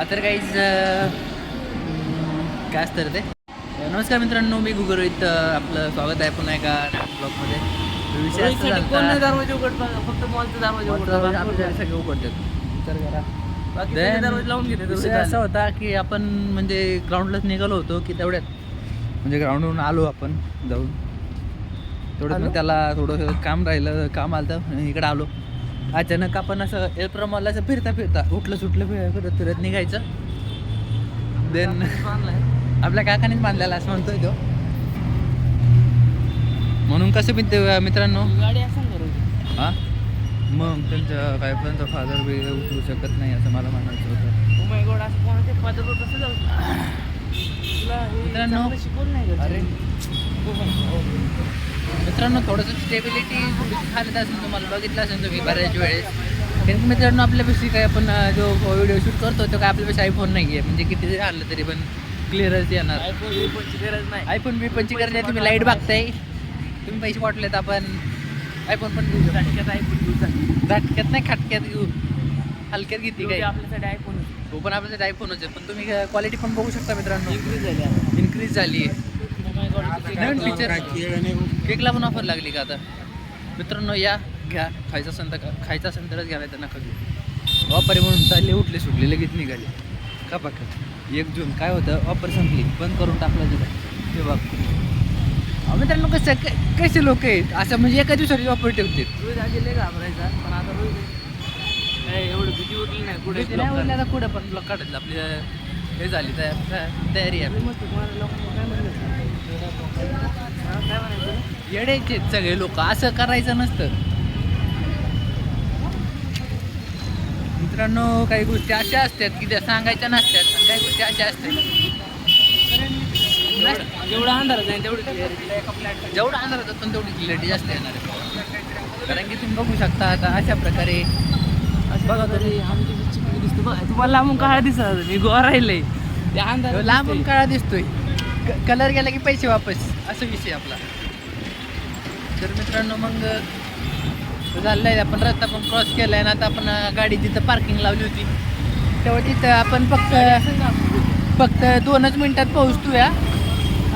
तर काहीच काय असतं ते? नमस्कार मित्रांनो मी गुगल रोहित आपलं स्वागत आहे पुन्हा एका ब्लॉगमध्ये विषय असा दरवाजे फक्त मॉलचे दरवाजे सगळे उघडतात. विचार करा विषय असा होता की आपण म्हणजे ग्राउंडलाच निघालो होतो की तेवढ्यात म्हणजे ग्राउंडवरून आलो आपण जाऊन? मग त्याला थोडं काम राहिलं काम आलं तर इकडे आलो. अचानक आपण असं एलप्रमाला असं फिरता फिरता उठलं सुटलं फिर- फिरत फिरत निघायचं. देन आपल्या काकानेच बांधलेला असं म्हणतोय तो. म्हणून कसं मित्र मित्रांनो? गाडी असं हा? मग त्यांच्या काय पण फादर बी उचलू शकत नाही असं मला म्हणायचं होतं. असं कोणाचे पात्र कसं जाऊ मित्रांनो, नाही मित्रांनो थोडंसं स्टेबिलिटी खालीत असेल तुम्हाला बघितलं असेल तुम्ही बऱ्याच वेळेस. कारण की मित्रांनो आपल्यापेक्षा काय आपण जो व्हिडिओ शूट करतो तो काय आपल्यापेक्षा आयफोन नाही आहे म्हणजे किती जरी आलं तरी पण क्लिअरच येणार. iPhone बिपहोनची गरज नाही. आयफोन पंची करण्यात तुम्ही लाइट बघताय. तुम्ही पैसे वाटलेत आपण आयफोन पण घेऊ झटक्यात iPhone use झाली. झटक्यात नाही खटक्यात घेऊ. हलक्यात घेते शेवटी काय? आपल्यासाठी आयफोन तो पण आपल्यासाठी आयफोनच आहे. पण तुम्ही क्वालिटी पण बघू शकता मित्रांनो. इन्क्रीज झाली आता. इन्क्रीज झाली. आहे नवीन फीचर केकला पण ऑफर लागली का आता? मित्रांनो या घ्या. खायचा असेल तर खायचा असेल तरच घ्या नाही तर नका घेऊ ऑफर म्हणून चालले उठले सुटले लगेच निघाले. का पाका एक जून काय होतं? ऑफर संपली. बंद करून टाकलं तिथं. ते बघ. मित्रांनो कसं कसे लोक आहेत? असं म्हणजे एका दिवसाची ऑफर ठेवतात रोहित आधी लय घाबरायचा पण आता रोहित काय एवढं भीती उठली नाही भीती कुठं पण ब्लॉक काढायचं आपली हे झाली तयार आहे. मस्त तुम्हाला लोकांना काय म्हणलं काय म्हणायचं? येड्याचे आहेत सगळे लोक असं करायचं नसतं. मित्रांनो काही गोष्टी अशा असतात की त्या सांगायच्या नसतात काही गोष्टी अशा असतात. जेवढा अंधार जाईल तेवढी clarity. जेवढा अंधार पण तेवढी क्लिअरिटी जास्त येणार आहे. कारण की तुम्ही बघू शकता आता अशा प्रकारे बघा तरी दिसते बघा तुम्हाला लांबून काळा दिसत मी गोवा राहिले ते अंधार लांबून काळा दिसतोय. कलर गेला की पैसे वापस. असं विषय आपला. तर मित्रांनो मग झालंय. आपण रस्ता पण क्रॉस केलाय ना आता आपण गाडी जिथं पार्किंग लावली होती तेव्हा तिथं आपण फक्त फक्त दोनच मिनिटात पोहोचतोया.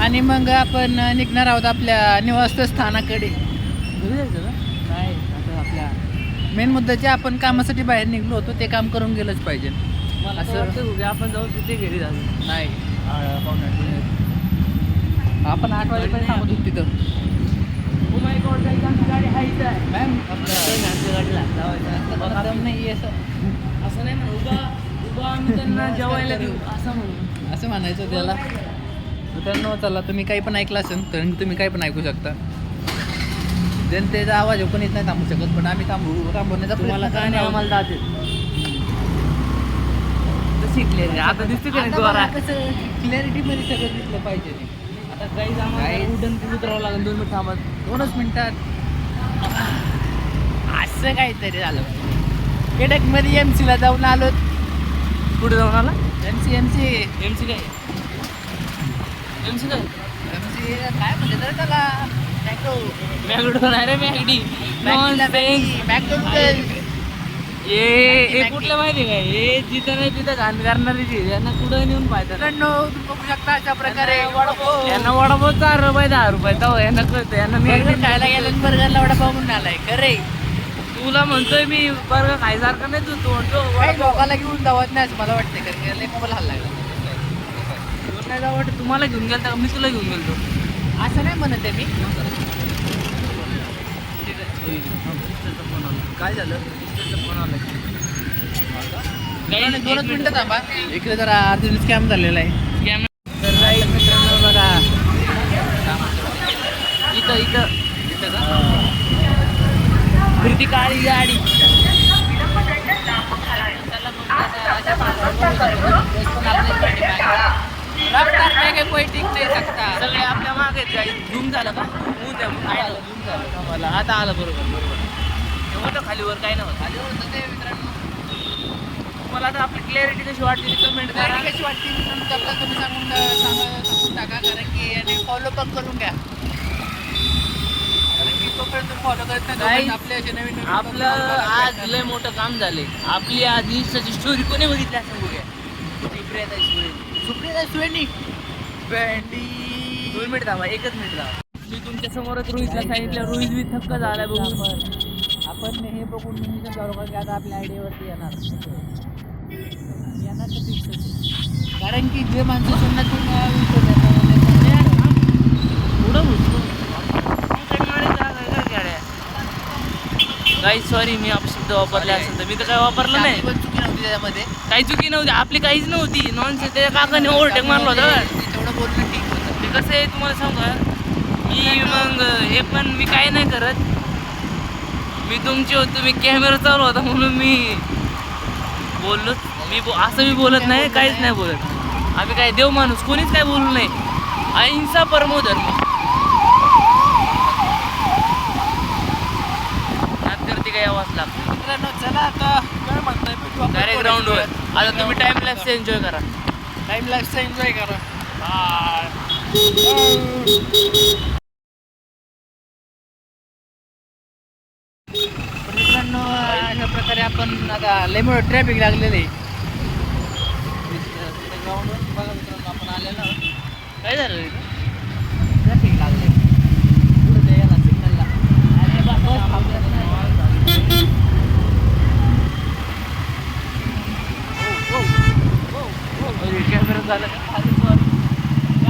आणि मग आपण निघणार आहोत आपल्या निवासस्थानाकडे. आपल्या मेन मुद्द्याचे आपण कामासाठी बाहेर निघलो होतो ते काम करून गेलंच पाहिजे. मला असं वाटतं की आपण जाऊ तिथे घरी जाऊ. नाही. आपण आठ वाजेपर्यंत थांबत होतो तिथं. मॅम आपलं नाही असं असं नाही त्यांना जेवायला देऊ असं असं म्हणायचं त्याला. मित्रांनो चला तुम्ही काही पण ऐकलं असेल तर तुम्ही काही पण ऐकू शकता. देन त्याचा आवाज पण येत नाही थांबू शकत पण आम्ही थांबू थांबवण्याचा तुम्हाला काय नाही आम्हाला दाते शिकले आता दिसते क्लॅरिटी मध्ये सगळं दिसलं पाहिजे. आता काही आम्हाला उतरावं लागेल दोन मिनिट थांबत दोनच मिनिटात. असं काहीतरी झालं. एम ला जाऊन आलो. पुढे जाऊन आला? M C M C M C काय? एम सी काय? एम सी काय म्हणते तर त्याला. मॅक्रो मॅगडो नाही रे मॅगडी. मॅकडोनल्ड ये कुठलं माहिती काय हे जिथं नाही तिथं घाण करणारी जी यांना कुठं नेऊन तुम्ही बघू शकता अशा प्रकारे. यांना वडापाव चार रुपये दहा रुपये. तो यांना कळतं. यांना खायला गेलं बर्गरला वडापाव म्हणून आलाय. खरे तुला म्हणतोय मी बर्गर खायसारखं नाही तू तो म्हणतो लोकांना घेऊन जावत नाही असं मला वाटतं कारण मोबाईल हल्ला लागला नाही जावं वाटत. तुम्हाला घेऊन गेलता मी तुला घेऊन गेलतो. असं नाही म्हणत आहे मी. काय झालं? काही दोनच मिनिटं थांबा. इकडे जरा अर्जंट स्कॅम झालेला आहे. Scam. तर राईट मित्रांनो बघा. इथं इथं. फिरती काळी गाडी रफ्तार में के कोई टिक नहीं सकता सगळे झूम झालं का? ऊन आलं, zoom झालं. मला आता आलं बरोबर बरोबर. हे होतं खालीवर काय नव्हतं. खाली होतं ते मित्रांनो? मला आता आपली क्लॅरिटी कशी वाटली कमेंट करा. कशी वाटते त्याबद्दल तुम्ही सांगून सांगा सांगून टाका कारण की आणि फॉलो पण करून घ्या. कारण की तोपर्यंत तुम्ही फॉलो करत नाही Guys, तोपर्यंत आपले असे नवीन आपलं आज. लय मोठं काम झालंय. आपली आज इंस्टाची स्टोरी कोणी बघितली असं बघूया? सुप्रियाताई सुळे. सुप्रिया सुवेनी भेंडी दोन मिनिट थांबा एकच मिनिट थांबा. मी तुमच्या समोरच रोहितला सांगितलं रोहित बी थक्क झाला बघून. आपण हे बघून मी करू की आता आपल्या आयडियावरती येणार. येणार तर fix आहे. कारण की जे माणसं सुन्नातून काही सॉरी मी अपशब्द वापरले असेल तर मी तर काय वापरलं नाही. चुकी नव्हती त्याच्यामध्ये. काही चुकी नव्हती आपली काहीच नव्हती. नॉन त्या काकाने ओव्हरटेक मारला होता. तेवढं बोलणं ठीक कसं आहे तुम्हाला सांगू का? मी मग हे पण मी काय नाही करत. मी तुमची होतो मी कॅमेरा चालू होता म्हणून मी बोललो. मी बो- असं मी बोलत नाही काहीच नाही बोलत. आम्ही काय देव माणूस कोणीच काय बोलू नाही अहिंसा परमो धर्म यात करते काय आवाज लागतो? मित्रांनो चला आता काय म्हणताय भेटू आपण डायरेक्ट. ग्राउंडवर आता तुम्ही टाइम लॅप्स एन्जॉय करा टाइम लाईफचा एन्जॉय करा. मित्रांनो अशा प्रकारे आपण आता लेमोड ट्रॅफिक लागलेलं आहे. ग्राउंडवर बघा मित्रांनो आपण आलेलो काय झालं ट्रॅफिक लागले पुढे ते याला सिग्नलला अरे बा बस थांबलेलं नाही. कॅमेरा झाला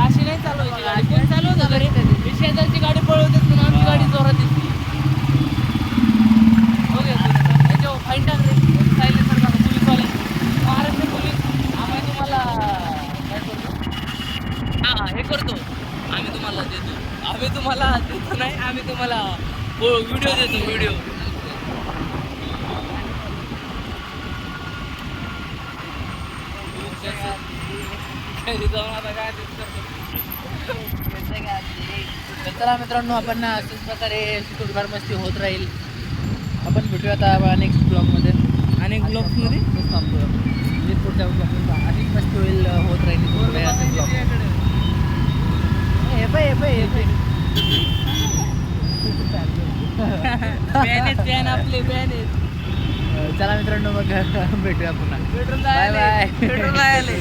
अशी नाही चालवायची गाडी कोण चालवतं घरी मी शेजारची गाडी पळवतेच पण आमची गाडी जोरात येते ओके याच्यावर फाईन टाक रे सायलेन्सर टाक पोलीसवाले महाराष्ट्र पोलीस आम्ही तुम्हाला काय करतो हां हे करतो आम्ही तुम्हाला देतो. आम्ही तुम्हाला देतो नाही आम्ही तुम्हाला व्हिडिओ देतो व्हिडिओ जाऊन आता काय करतो चला मित्रांनो आपण अशाच प्रकारे थोडीफार मस्ती होत राहील. आपण भेटूया आता नेक्स्ट ब्लॉगमध्ये अनेक ब्लॉग्समध्ये थांबतो म्हणजे पुढच्या ब्लॉग अशीच मस्ती होईल होत राहील पुढे असंच vlog. हे पाय हे पाय हे बॅन आपले चला मित्रांनो मग भेटूया पुन्हा. पेट्रोल बाय बाय आले